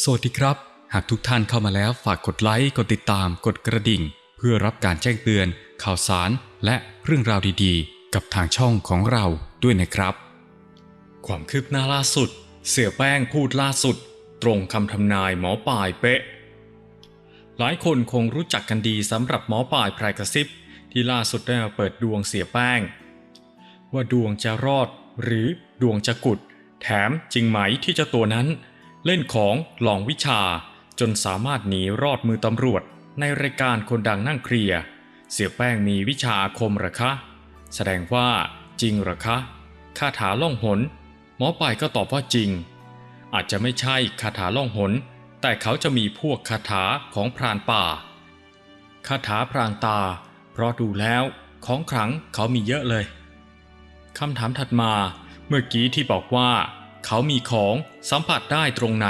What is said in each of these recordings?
สวัสดีครับ หากทุกท่านเข้ามาแล้วฝากกดไลค์ กดติดตาม กดกระดิ่ง เพื่อรับการแจ้งเตือน ข่าวสาร และเรื่องราวดีๆ กับทางช่องของเราด้วยนะครับ ความคืบหน้าล่าสุด เสียแป้งพูดล่าสุด ตรงคำทำนายหมอปลายเป๊ะ หลายคนคงรู้จักกันดีสำหรับหมอปลายพรายกระซิบ ที่ล่าสุดได้มาเปิดดวงเสียแป้ง ว่าดวงจะรอดหรือดวงจะกุด แถมจริงไหมที่เจ้าตัวนั้น เล่นของหลองวิชาจนสามารถหนีรอดมือตำรวจ ในรายการคนดังนั่งเคลียร์เสียแป้งมีวิชาอาคมหรอคะ แสดงว่าจริงหรอคะคาถาล่องหน หมอปลายก็ตอบว่าจริง อาจจะไม่ใช่คาถาล่องหน แต่เขาจะมีพวกคาถาของพรานป่าคาถาพรางตา เพราะดูแล้วของขลังเขามีเยอะเลยคำถามถัดมาเมื่อกี้ที่บอกว่า เขามีของสัมผัสได้ตรงไหน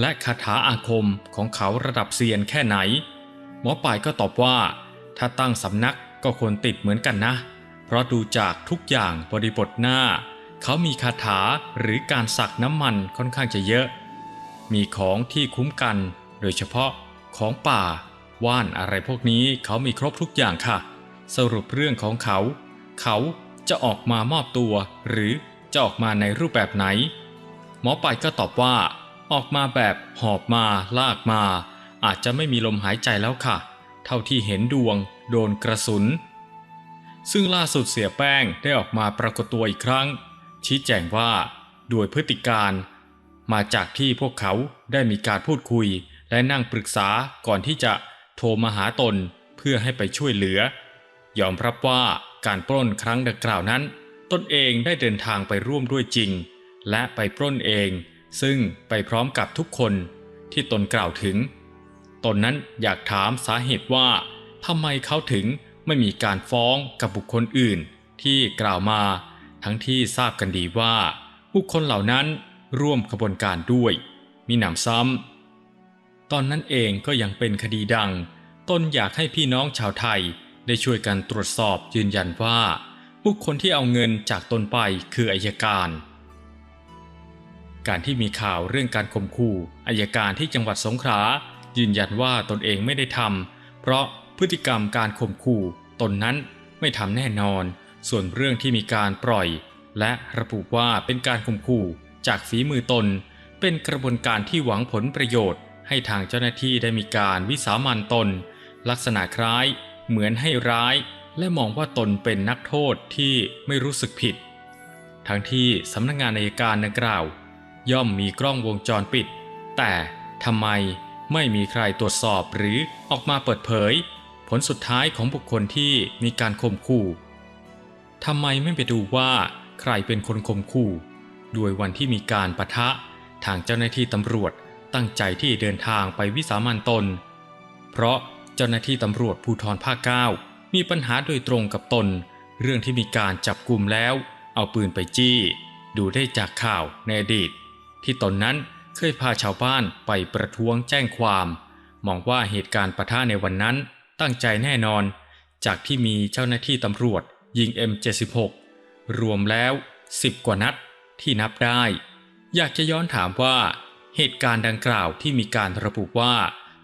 และคาถาอาคมของเขาระดับเซียนแค่ไหน หมอปลายก็ตอบว่า ถ้าตั้งสำนักก็ควรติดเหมือนกันนะ เพราะดูจากทุกอย่างบริบทหน้า เขามีคาถาหรือการสักน้ำมันค่อนข้างจะเยอะ มีของที่คุ้มกันโดยเฉพาะของป่า ว่านอะไรพวกนี้เขามีครบทุกอย่างค่ะ สรุปเรื่องของเขา เขาจะออกมามอบตัว หรือจะออกมาในรูปแบบไหน หมอปลายก็ตอบว่า ออกมาแบบหอบมาลากมา อาจจะไม่มีลมหายใจแล้วค่ะ เท่าที่เห็นดวง โดนกระสุน ซึ่งล่าสุดเสียแป้งได้ออกมาปรากฏตัวอีกครั้ง ชี้แจงว่าด้วยพฤติการ มาจากที่พวกเขาได้มีการพูดคุย และนั่งปรึกษาก่อนที่จะโทรมาหาตนเพื่อให้ไปช่วยเหลือ ยอมรับว่าการปล้นครั้งดังกล่าวนั้น ตนเองได้เดินทางไปร่วมด้วยจริง และไปปล้นเอง ซึ่งไปพร้อมกับทุกคนที่ตนกล่าวถึง ตนนั้นอยากถามสาเหตุว่าทำไมเขาถึงไม่มีการฟ้องกับบุคคลอื่นที่กล่าวมา ทั้งที่ทราบกันดีว่า บุคคลเหล่านั้นร่วมขบวนการด้วย มีหนำซ้ำตอนนั้นเองก็ยังเป็นคดีดัง ตนอยากให้พี่น้องชาวไทยได้ช่วยกันตรวจสอบยืนยันว่า บุคคลที่เอาเงินจากตนไปคืออายการ การที่มีข่าวเรื่องการข่มขู่อายการที่จังหวัดสงขลายืนยันว่าตนเองไม่ได้ทำเพราะพฤติกรรมการข่มขู่ตนนั้นไม่ทำแน่นอน ส่วนเรื่องที่มีการปล่อย และระบุว่าเป็นการข่มขู่จากฝีมือตน เป็นกระบวนการที่หวังผลประโยชน์ ให้ทางเจ้าหน้าที่ได้มีการวิสามันตน ลักษณะคล้าย เหมือนให้ร้าย และมองว่าตนเป็นนักโทษที่ไม่รู้สึกผิด ทั้งที่สำนักงงานอัยการดังกล่าว ย่อมมีกล้องวงจรปิด แต่ทำไมไม่มีใครตรวจสอบหรือออกมาเปิดเผย ผลสุดท้ายของบุคคลที่มีการข่มขู่ทำไมไม่ไปดูว่าใครเป็นคนข่มขู่โดยวันที่มีการปะทะทางเจ้าหน้าที่ตำรวจตั้งใจที่เดินทางไปวิสามันตน เพราะเจ้าหน้าที่ตำรวจภูธรภาคเก้ามีปัญหาโดยตรงกับตน เรื่องที่มีการจับกลุ่มแล้ว เอาปืนไปจี้ ดูได้จากข่าวในอดีต ที่ตนนั้นเคยพาชาวบ้านไปประท้วงแจ้งความ มองว่าเหตุการณ์ปะทะในวันนั้นตั้งใจแน่นอน จากที่มีเจ้าหน้าที่ตำรวจยิง M76 รวมแล้ว 10 กว่านัดที่นับได้ อยากจะย้อนถามว่า เหตุการณ์ดังกล่าวที่มีการระบุว่า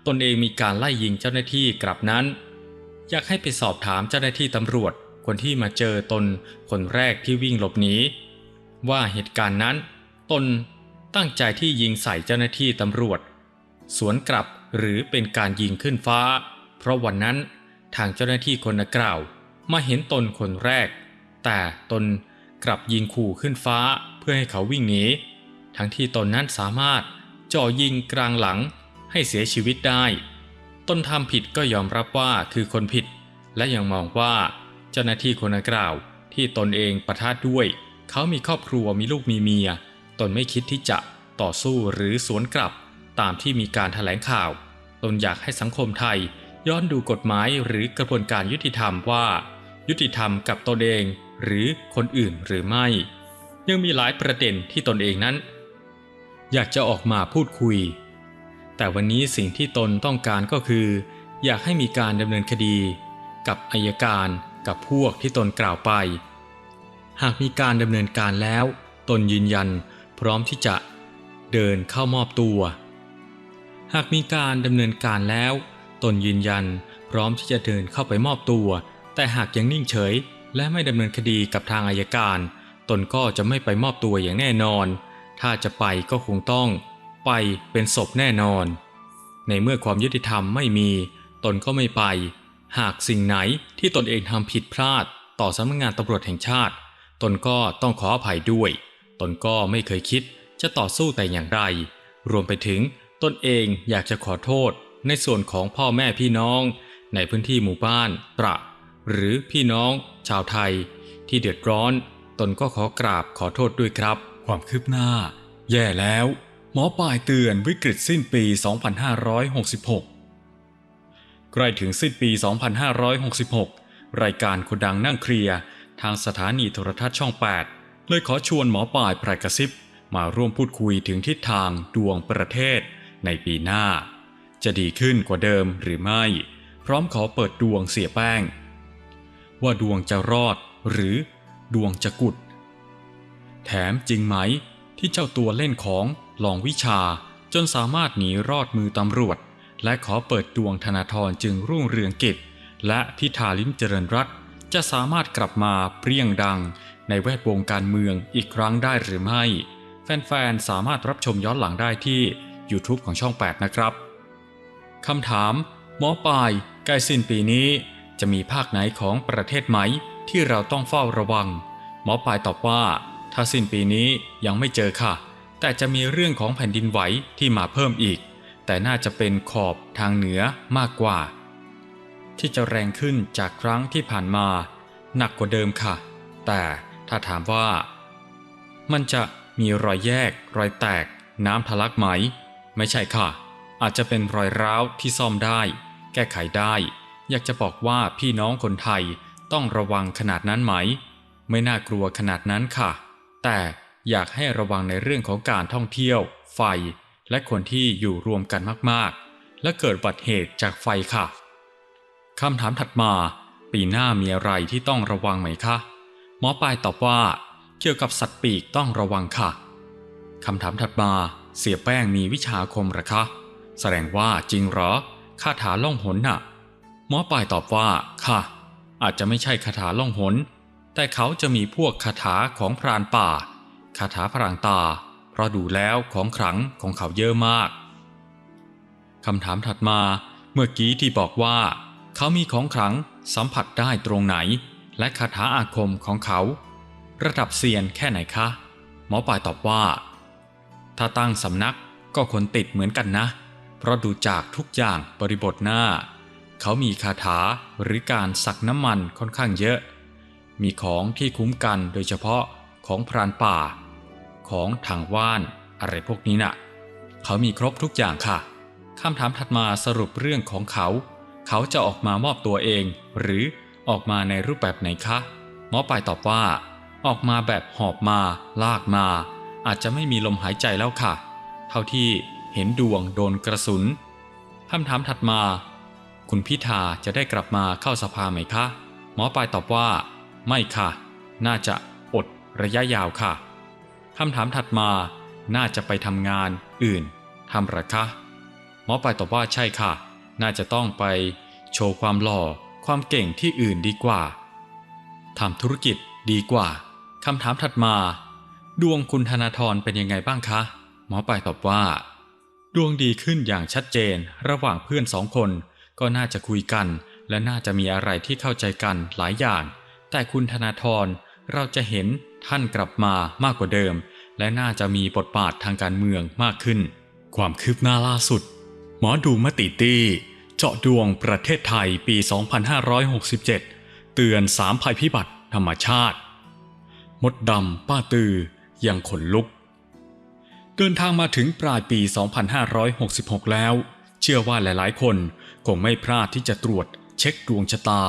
ตนเองมีการไล่ยิงเจ้าหน้าที่กลับนั้น อยากให้ไปสอบถามเจ้าหน้าที่ตำรวจคนที่มาเจอตนคนแรกที่วิ่งหลบหนีว่าเหตุการณ์นั้นตน ตั้งใจที่ยิงใส่เจ้าหน้าที่ตำรวจ สวนกลับหรือเป็นการยิงขึ้นฟ้า เพราะวันนั้นทางเจ้าหน้าที่คนกล่าว มาเห็นตนคนแรก แต่ตนกลับยิงขู่ขึ้นฟ้าเพื่อให้เขาวิ่งหนีทั้งที่ตนนั้นสามารถจ่อยิงกลางหลังให้เสียชีวิตได้ ตนทำผิดก็ยอมรับว่าคือคนผิด และยังมองว่าเจ้าหน้าที่คนกล่าวที่ตนเองประทาด้วย เขามีครอบครัวมีลูกมีเมีย ตนไม่คิดที่จะต่อสู้หรือสวนกลับตามที่มีการถแถลงข่าว ตนอยากให้สังคมไทย ย้อนดูกฎหมายหรือกระบวนการยุติธรรมว่า ยุติธรรมกับตนเองหรือคนอื่นหรือไม่ ยังมีหลายประเด็นที่ตนเองนั้น อยากจะออกมาพูดคุย แต่วันนี้สิ่งที่ตนต้องการก็คือ อยากให้มีการดำเนินคดี กับอายการกับพวกที่ตนกล่าวไป หากมีการดำเนินการแล้ว ตนยืนยัน พร้อมที่จะเดินเข้ามอบตัว หากมีการดำเนินการแล้ว ตนยืนยันพร้อมที่จะเดินเข้าไปมอบตัว แต่หากยังนิ่งเฉย และไม่ดำเนินคดีกับทางอายการ ตนก็จะไม่ไปมอบตัวอย่างแน่นอน ถ้าจะไปก็คงต้อง ไปเป็นศพแน่นอน ในเมื่อความยุติธรรมไม่มี ตนก็ไม่ไป หากสิ่งไหนที่ตนเองทำผิดพลาด ต่อสำนักงานตำรวจแห่งชาติ ตนก็ต้องขออภัยด้วย ตนก็ไม่เคยคิดจะต่อสู้แต่อย่างใดรวมไปถึงตนเองอยากจะขอโทษในส่วนของพ่อแม่พี่น้อง ในพื้นที่หมู่บ้านตระ หรือพี่น้องชาวไทย ที่เดือดร้อน ตนก็ขอกราบขอโทษด้วยครับ ความคืบหน้า แย่แล้ว หมอปลายเตือนวิกฤตสิ้นปี 2566 ใกล้ถึงสิ้นปี 2566 รายการคนดังนั่งเคลียร์ทางสถานีโทรทัศน์ช่อง 8 เลยขอชวนหมอปลายไพรกระซิบมาร่วมพูดคุยถึงทิศทางดวงประเทศในปีหน้า จะดีขึ้นกว่าเดิมหรือไม่ พร้อมขอเปิดดวงเสียแป้ง ว่าดวงจะรอดหรือดวงจะกุด แถมจริงไหมที่เจ้าตัวเล่นของลองวิชาจนสามารถหนีรอดมือตำรวจ และขอเปิดดวงธนาธรจึงรุ่งเรืองกิจ และพิธาลิมเจริญรัตจะสามารถกลับมาเปรี้ยงดัง ในแวดวงการเมืองอีกครั้งได้หรือไม่ แฟนๆ สามารถรับชมย้อนหลังได้ที่ YouTube ของช่อง 8 นะครับคำถาม หมอปลายใกล้สิ้นปีนี้ จะมีภาคไหนของประเทศไหม ที่เราต้องเฝ้าระวัง หมอปลายตอบว่า ถ้าสิ้นปีนี้ยังไม่เจอค่ะ แต่จะมีเรื่องของแผ่นดินไหวที่มาเพิ่มอีก แต่น่าจะเป็นขอบทางเหนือมากกว่า ที่จะแรงขึ้นจากครั้งที่ผ่านมา หนักกว่าเดิมค่ะ แต่ ถ้าถามว่า มันจะมีรอยแยก รอยแตก น้ำทะลักไหม ไม่ใช่ค่ะ อาจจะเป็นรอยร้าวที่ซ่อมได้ แก้ไขได้ อยากจะบอกว่าพี่น้องคนไทยต้องระวังขนาดนั้นไหม ไม่น่ากลัวขนาดนั้นค่ะ แต่อยากให้ระวังในเรื่องของการท่องเที่ยว ไฟ และคนที่อยู่รวมกันมากๆ และเกิดบัติเหตุจากไฟค่ะคำถามถัดมา ปีหน้ามีอะไรที่ต้องระวังไหมคะ หมอปลายตอบว่า เกี่ยวกับสัตว์ปีกต้องระวังค่ะคำถามถัดมาเสียแป้งมีวิชาคมหรอคะ แสดงว่าจริงหรอคาถาล่องหนน่ะ หมอปลายตอบว่าค่ะ อาจจะไม่ใช่คาถาล่องหน แต่เขาจะมีพวกคาถาของพรานป่าคาถาพรางตา เพราะดูแล้วของขลังของเขาเยอะมากคำถามถัดมาเมื่อกี้ที่บอกว่า เขามีของขลังสัมผัสได้ตรงไหน และคาถาอาคมของเขา ระดับเซียนแค่ไหนคะ หมอปลายตอบว่า ถ้าตั้งสำนักก็คนติดเหมือนกันนะ เพราะดูจากทุกอย่างบริบทหน้า เขามีคาถาหรือการสักน้ำมันค่อนข้างเยอะ มีของที่คุ้มกันโดยเฉพาะของพรานป่า ของทางว่านอะไรพวกนี้น่ะ เขามีครบทุกอย่างค่ะคำถามถัดมาสรุปเรื่องของเขา เขาจะออกมามอบตัวเอง หรือ ออกมาในรูปแบบไหนคะ หมอปลายตอบว่า ออกมาแบบหอบมา ลากมา อาจจะไม่มีลมหายใจแล้วค่ะ เท่าที่เห็นดวงโดนกระสุนคำถามถัดมา คุณพิธาจะได้กลับมาเข้าสภาไหมคะ หมอปลายตอบว่า ไม่ค่ะ น่าจะอดระยะยาวค่ะคำถามถัดมาน่าจะไปทำงานอื่นทำหรือคะ หมอปลายตอบว่าใช่ค่ะ น่าจะต้องไปโชว์ความหล่อ ความเก่งที่อื่นดีกว่าทำธุรกิจดีกว่าคำถามถัดมา ดวงคุณธนาธรเป็นยังไงบ้างคะ หมอปลายตอบว่า ดวงดีขึ้นอย่างชัดเจน ระหว่างเพื่อนสองคน ก็น่าจะคุยกัน และน่าจะมีอะไรที่เข้าใจกันหลายอย่าง แต่คุณธนาธรเราจะเห็นท่านกลับมามากกว่าเดิม และน่าจะมีบทบาททางการเมืองมากขึ้น ความคืบหน้าล่าสุด หมอดูมติตี้ เจาะดวงประเทศไทยปี 2567 เตือนสามภัยพิบัติธรรมชาติ มดดำป้าตือยังขนลุก เดินทางมาถึงปลายปี 2566 แล้ว เชื่อว่าหลายๆ คนคงไม่พลาดที่จะตรวจเช็คดวงชะตา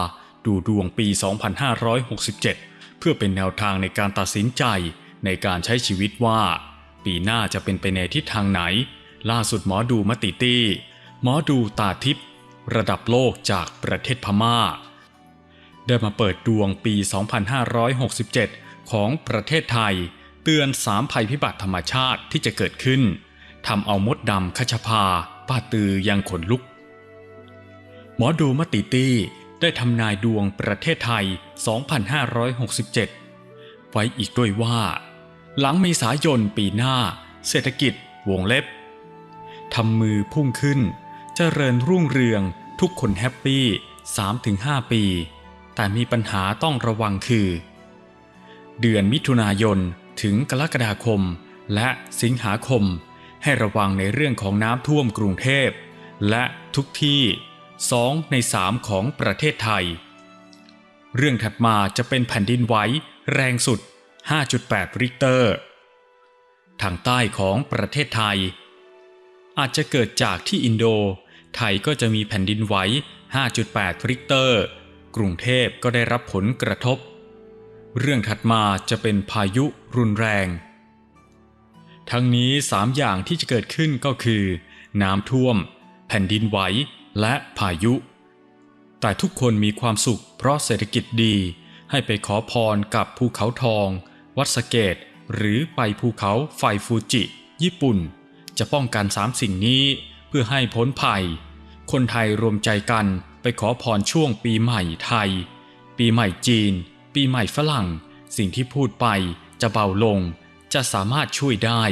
ดูดวงปี 2567 เพื่อเป็นแนวทางในการตัดสินใจในการใช้ชีวิตว่า ปีหน้าจะเป็นไปในทิศทางไหน ล่าสุดหมอดูมติตี้หมอดูตาทิพย์ ระดับโลกจากประเทศพม่า ได้มาเปิดดวงปี 2567 ของประเทศไทย เตือนสามภัยพิบัติธรรมชาติที่จะเกิดขึ้นทำเอามดดำคชภาป้าตือยังขนลุก หมอดูมติตี้ได้ทำนายดวงประเทศไทย 2567 ไว้อีกด้วยว่า หลังเมษายนปีหน้า เศรษฐกิจวงเล็บทำมือพุ่งขึ้น เจริญรุ่งเรือง ทุกคนแฮปปี้ 3-5 ปี แต่มีปัญหาต้องระวังคือ เดือนมิถุนายนถึงกรกฎาคม และสิงหาคม ให้ระวังในเรื่องของน้ำท่วมกรุงเทพ และทุกที่ 2 ใน 3 ของประเทศไทย เรื่องถัดมาจะเป็นแผ่นดินไหวแรงสุด 5.8 ริกเตอร์ ทางใต้ของประเทศไทย อาจจะเกิดจากที่อินโด ไทยก็จะมีแผ่นดินไหว 5.8 ริกเตอร์ กรุงเทพก็ได้รับผลกระทบ เรื่องถัดมาจะเป็นพายุรุนแรง ทั้งนี้สามอย่างที่จะเกิดขึ้นก็คือ น้ำท่วม แผ่นดินไหว และพายุ แต่ทุกคนมีความสุขเพราะเศรษฐกิจดี ให้ไปขอพรกับภูเขาทอง วัดสเกต หรือไปภูเขาไฟฟูจิ ญี่ปุ่น จะป้องกันสามสิ่งนี้ เพื่อให้พ้นภัย คนไทยรวมใจกันไปขอพรช่วงปีใหม่ไทย ปีใหม่จีน ปีใหม่ฝรั่ง สิ่งที่พูดไปจะเบาลง จะสามารถช่วยได้